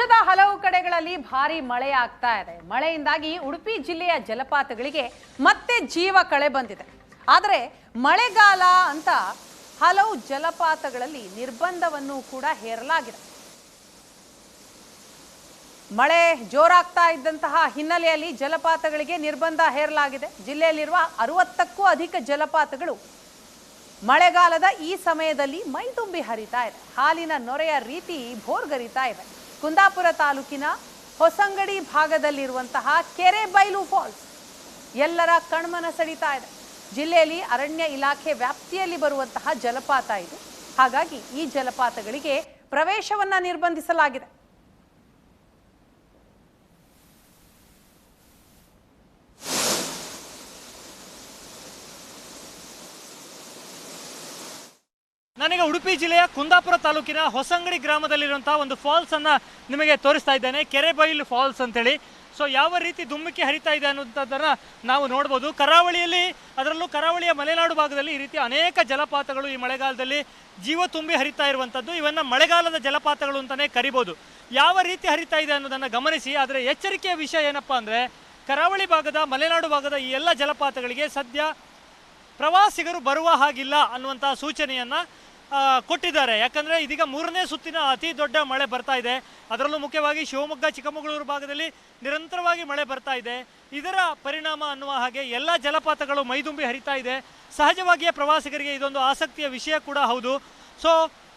ರಾಜ್ಯದ ಹಲವು ಕಡೆಗಳಲ್ಲಿ ಭಾರಿ ಮಳೆ ಆಗ್ತಾ ಇದೆ. ಮಳೆಯಿಂದಾಗಿ ಉಡುಪಿ ಜಿಲ್ಲೆಯ ಜಲಪಾತಗಳಿಗೆ ಮತ್ತೆ ಜೀವ ಕಳೆ ಬಂದಿದೆ. ಆದರೆ ಮಳೆಗಾಲ ಅಂತ ಹಲವು ಜಲಪಾತಗಳಲ್ಲಿ ನಿರ್ಬಂಧವನ್ನು ಕೂಡ ಹೇರಲಾಗಿದೆ. ಮಳೆ ಜೋರಾಗ್ತಾ ಇದ್ದಂತಹ ಹಿನ್ನೆಲೆಯಲ್ಲಿ ಜಲಪಾತಗಳಿಗೆ ನಿರ್ಬಂಧ ಹೇರಲಾಗಿದೆ. ಜಿಲ್ಲೆಯಲ್ಲಿರುವ ಅರವತ್ತಕ್ಕೂ ಅಧಿಕ ಜಲಪಾತಗಳು ಮಳೆಗಾಲದ ಈ ಸಮಯದಲ್ಲಿ ಮೈ ತುಂಬಿ ಹರಿತಾ ಇದೆ. ಹಾಲಿನ ನೊರೆಯ ರೀತಿ ಭೋರ್ಗರಿತಾ ಇದೆ. ಕುಂದಾಪುರ ತಾಲೂಕಿನ ಹೊಸಂಗಡಿ ಭಾಗದಲ್ಲಿರುವಂತಹ ಕೆರೆ ಬೈಲು ಫಾಲ್ಸ್. ಎಲ್ಲರ ಕಣ್ಮನ ಸೆಳೀತಾ ಇದೆ. ಜಿಲ್ಲೆಯಲ್ಲಿ ಅರಣ್ಯ ಇಲಾಖೆ ವ್ಯಾಪ್ತಿಯಲ್ಲಿ ಬರುವಂತಹ ಜಲಪಾತ ಇದು. ಹಾಗಾಗಿ ಈ ಜಲಪಾತಗಳಿಗೆ ಪ್ರವೇಶವನ್ನ ನಿರ್ಬಂಧಿಸಲಾಗಿದೆ. ನಾನೀಗ ಉಡುಪಿ ಜಿಲ್ಲೆಯ ಕುಂದಾಪುರ ತಾಲೂಕಿನ ಹೊಸಂಗಡಿ ಗ್ರಾಮದಲ್ಲಿರುವಂತಹ ಒಂದು ಫಾಲ್ಸ್ ಅನ್ನ ನಿಮಗೆ ತೋರಿಸ್ತಾ ಇದ್ದೇನೆ. ಕೆರೆಬೈಲ್ ಫಾಲ್ಸ್ ಅಂತೇಳಿ. ಸೊ ಯಾವ ರೀತಿ ಧುಮ್ಮಿಕ್ಕಿ ಹರಿತಾ ಇದೆ ಅನ್ನುವಂಥದ್ದನ್ನ ನಾವು ನೋಡ್ಬೋದು. ಕರಾವಳಿಯಲ್ಲಿ, ಅದರಲ್ಲೂ ಕರಾವಳಿಯ ಮಲೆನಾಡು ಭಾಗದಲ್ಲಿ ಈ ರೀತಿ ಅನೇಕ ಜಲಪಾತಗಳು ಈ ಮಳೆಗಾಲದಲ್ಲಿ ಜೀವ ತುಂಬಿ ಹರಿತಾ ಇರುವಂಥದ್ದು. ಇವನ್ನ ಮಳೆಗಾಲದ ಜಲಪಾತಗಳು ಅಂತಾನೆ ಕರಿಬೋದು. ಯಾವ ರೀತಿ ಹರಿತಾ ಇದೆ ಅನ್ನೋದನ್ನ ಗಮನಿಸಿ. ಆದರೆ ಎಚ್ಚರಿಕೆಯ ವಿಷಯ ಏನಪ್ಪಾ ಅಂದ್ರೆ, ಕರಾವಳಿ ಭಾಗದ, ಮಲೆನಾಡು ಭಾಗದ ಈ ಎಲ್ಲ ಜಲಪಾತಗಳಿಗೆ ಸದ್ಯ ಪ್ರವಾಸಿಗರು ಬರುವ ಹಾಗಿಲ್ಲ ಅನ್ನುವಂಥ ಸೂಚನೆಯನ್ನ ಕೊಟ್ಟಿದ್ದಾರೆ. ಯಾಕಂದ್ರೆ ಇದೀಗ ಮೂರನೇ ಸುತ್ತಿನ ಅತಿ ದೊಡ್ಡ ಮಳೆ ಬರ್ತಾ ಇದೆ. ಅದರಲ್ಲೂ ಮುಖ್ಯವಾಗಿ ಶಿವಮೊಗ್ಗ, ಚಿಕ್ಕಮಗಳೂರು ಭಾಗದಲ್ಲಿ ನಿರಂತರವಾಗಿ ಮಳೆ ಬರ್ತಾ ಇದೆ. ಇದರ ಪರಿಣಾಮ ಅನ್ನುವ ಹಾಗೆ ಎಲ್ಲ ಜಲಪಾತಗಳು ಮೈದುಂಬಿ ಹರಿತಾ ಇದೆ. ಸಹಜವಾಗಿಯೇ ಪ್ರವಾಸಿಗರಿಗೆ ಇದೊಂದು ಆಸಕ್ತಿಯ ವಿಷಯ ಕೂಡ ಹೌದು. ಸೊ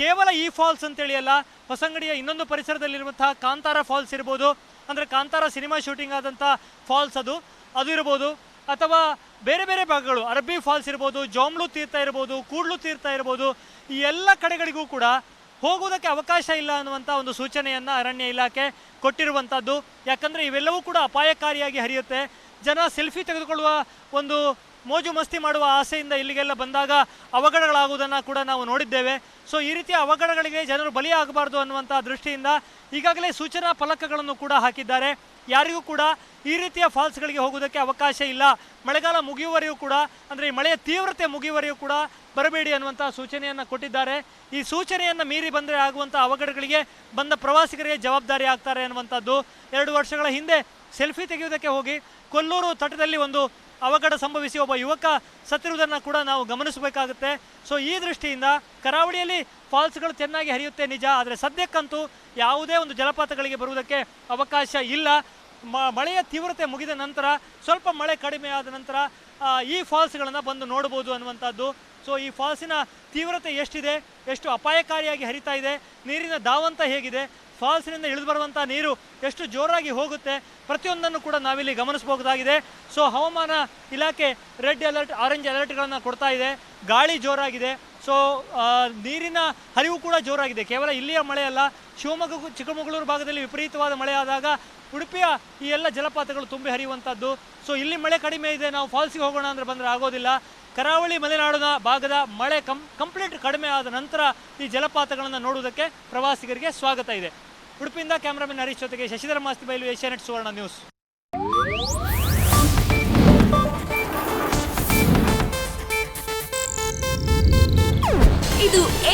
ಕೇವಲ ಈ ಫಾಲ್ಸ್ ಅಂತೇಳಿ ಅಲ್ಲ, ಹೊಸಂಗಡಿಯ ಇನ್ನೊಂದು ಪರಿಸರದಲ್ಲಿರುವಂತಹ ಕಾಂತಾರ ಫಾಲ್ಸ್ ಇರ್ಬೋದು. ಅಂದರೆ ಕಾಂತಾರ ಸಿನಿಮಾ ಶೂಟಿಂಗ್ ಆದಂಥ ಫಾಲ್ಸ್ ಅದು. ಅದು ಇರ್ಬೋದು. ಅಥವಾ ಬೇರೆ ಬೇರೆ ಭಾಗಗಳು, ಅರಬ್ಬಿ ಫಾಲ್ಸ್ ಇರ್ಬೋದು, ಜೋಮ್ಲು ತೀರ್ಥ ಇರ್ಬೋದು, ಕೂಡ್ಲು ತೀರ್ಥ ಇರ್ಬೋದು, ಈ ಎಲ್ಲ ಕಡೆಗಳಿಗೂ ಕೂಡ ಹೋಗುವುದಕ್ಕೆ ಅವಕಾಶ ಇಲ್ಲ ಅನ್ನುವಂಥ ಒಂದು ಸೂಚನೆಯನ್ನು ಅರಣ್ಯ ಇಲಾಖೆ ಕೊಟ್ಟಿರುವಂಥದ್ದು ಯಾಕಂದರೆ ಇವೆಲ್ಲವೂ ಕೂಡ ಅಪಾಯಕಾರಿಯಾಗಿ ಹರಿಯುತ್ತೆ. ಜನ ಸೆಲ್ಫಿ ತೆಗೆದುಕೊಳ್ಳುವ ಒಂದು ಮೋಜು ಮಸ್ತಿ ಮಾಡುವ ಆಸೆಯಿಂದ ಇಲ್ಲಿಗೆಲ್ಲ ಬಂದಾಗ ಅವಘಡಗಳಾಗುವುದನ್ನು ಕೂಡ ನಾವು ನೋಡಿದ್ದೇವೆ. ಸೊ ಈ ರೀತಿಯ ಅವಘಡಗಳಿಗೆ ಜನರು ಬಲಿಯಾಗಬಾರ್ದು ಅನ್ನುವಂಥ ದೃಷ್ಟಿಯಿಂದ ಈಗಾಗಲೇ ಸೂಚನಾ ಫಲಕಗಳನ್ನು ಕೂಡ ಹಾಕಿದ್ದಾರೆ. ಯಾರಿಗೂ ಕೂಡ ಈ ರೀತಿಯ ಫಾಲ್ಸ್ಗಳಿಗೆ ಹೋಗೋದಕ್ಕೆ ಅವಕಾಶ ಇಲ್ಲ. ಮಳೆಗಾಲ ಮುಗಿಯುವವರೆಗೂ ಕೂಡ, ಅಂದರೆ ಈ ಮಳೆಯ ತೀವ್ರತೆ ಮುಗಿಯುವವರೆಗೂ ಕೂಡ ಬರಬೇಡಿ ಅನ್ನುವಂಥ ಸೂಚನೆಯನ್ನು ಕೊಟ್ಟಿದ್ದಾರೆ. ಈ ಸೂಚನೆಯನ್ನು ಮೀರಿ ಬಂದರೆ ಆಗುವಂಥ ಅವಘಡಗಳಿಗೆ ಬಂದ ಪ್ರವಾಸಿಗರಿಗೆ ಜವಾಬ್ದಾರಿ ಆಗ್ತಾರೆ ಅನ್ನುವಂಥದ್ದು. ಎರಡು ವರ್ಷಗಳ ಹಿಂದೆ ಸೆಲ್ಫಿ ತೆಗೆಯುವುದಕ್ಕೆ ಹೋಗಿ ಕೊಲ್ಲೂರು ತಟದಲ್ಲಿ ಒಂದು ಅವಘಡ ಸಂಭವಿಸಿ ಒಬ್ಬ ಯುವಕ ಸತ್ತಿರುವುದನ್ನು ಕೂಡ ನಾವು ಗಮನಿಸಬೇಕಾಗುತ್ತೆ. ಸೊ ಈ ದೃಷ್ಟಿಯಿಂದ ಕರಾವಳಿಯಲ್ಲಿ ಫಾಲ್ಸ್ಗಳು ಚೆನ್ನಾಗಿ ಹರಿಯುತ್ತೆ ನಿಜ, ಆದರೆ ಸದ್ಯಕ್ಕಂತೂ ಯಾವುದೇ ಒಂದು ಜಲಪಾತಗಳಿಗೆ ಬರುವುದಕ್ಕೆ ಅವಕಾಶ ಇಲ್ಲ. ಮಳೆಯ ತೀವ್ರತೆ ಮುಗಿದ ನಂತರ ಸ್ವಲ್ಪ ಮಳೆ ಕಡಿಮೆ ಆದ ನಂತರ ಈ ಫಾಲ್ಸ್ಗಳನ್ನು ಬಂದು ನೋಡ್ಬೋದು ಅನ್ನುವಂಥದ್ದು. ಸೊ ಈ ಫಾಲ್ಸಿನ ತೀವ್ರತೆ ಎಷ್ಟಿದೆ? ಎಷ್ಟು ಅಪಾಯಕಾರಿಯಾಗಿ ಹರಿತಾ ಇದೆ? ನೀರಿನ ದಾವಂತ ಹೇಗಿದೆ? ಫಾಲ್ಸ್ನಿಂದ ಇಳಿದು ಬರುವಂಥ ನೀರು ಎಷ್ಟು ಜೋರಾಗಿ ಹೋಗುತ್ತೆ? ಪ್ರತಿಯೊಂದನ್ನು ಕೂಡ ನಾವಿಲ್ಲಿ ಗಮನಿಸಬಹುದಾಗಿದೆ. ಸೊ ಹವಾಮಾನ ಇಲಾಖೆ ರೆಡ್ ಅಲರ್ಟ್, ಆರೆಂಜ್ ಅಲರ್ಟ್ಗಳನ್ನು ಕೊಡ್ತಾ ಇದೆ. ಗಾಳಿ ಜೋರಾಗಿದೆ. ಸೊ ನೀರಿನ ಹರಿವು ಕೂಡ ಜೋರಾಗಿದೆ. ಕೇವಲ ಇಲ್ಲಿಯ ಮಳೆ ಅಲ್ಲ ಶಿವಮೊಗ್ಗ, ಚಿಕ್ಕಮಗಳೂರು ಭಾಗದಲ್ಲಿ ವಿಪರೀತವಾದ ಮಳೆ ಆದಾಗ ಉಡುಪಿಯ ಈ ಎಲ್ಲ ಜಲಪಾತಗಳು ತುಂಬಿ ಹರಿಯುವಂಥದ್ದು. ಸೊ ಇಲ್ಲಿ ಮಳೆ ಕಡಿಮೆ ಇದೆ, ನಾವು ಫಾಲ್ಸಿಗೆ ಹೋಗೋಣ ಅಂದರೆ ಬಂದರೆ ಆಗೋದಿಲ್ಲ. ಕರಾವಳಿ ಮಲೆನಾಡಿನ ಭಾಗದ ಮಳೆ ಕಂ, ಕಂಪ್ಲೀಟ್ ಕಡಿಮೆ ಆದ ನಂತರ ಈ ಜಲಪಾತಗಳನ್ನು ನೋಡುವುದಕ್ಕೆ ಪ್ರವಾಸಿಗರಿಗೆ ಸ್ವಾಗತ ಇದೆ. ಉಡುಪಿಯಿಂದ ಕ್ಯಾಮ್ರಾಮನ್ ಹರೀಶ್ ಜೊತೆಗೆ Shashidhara Masti Bailu Asianet Suvarna news.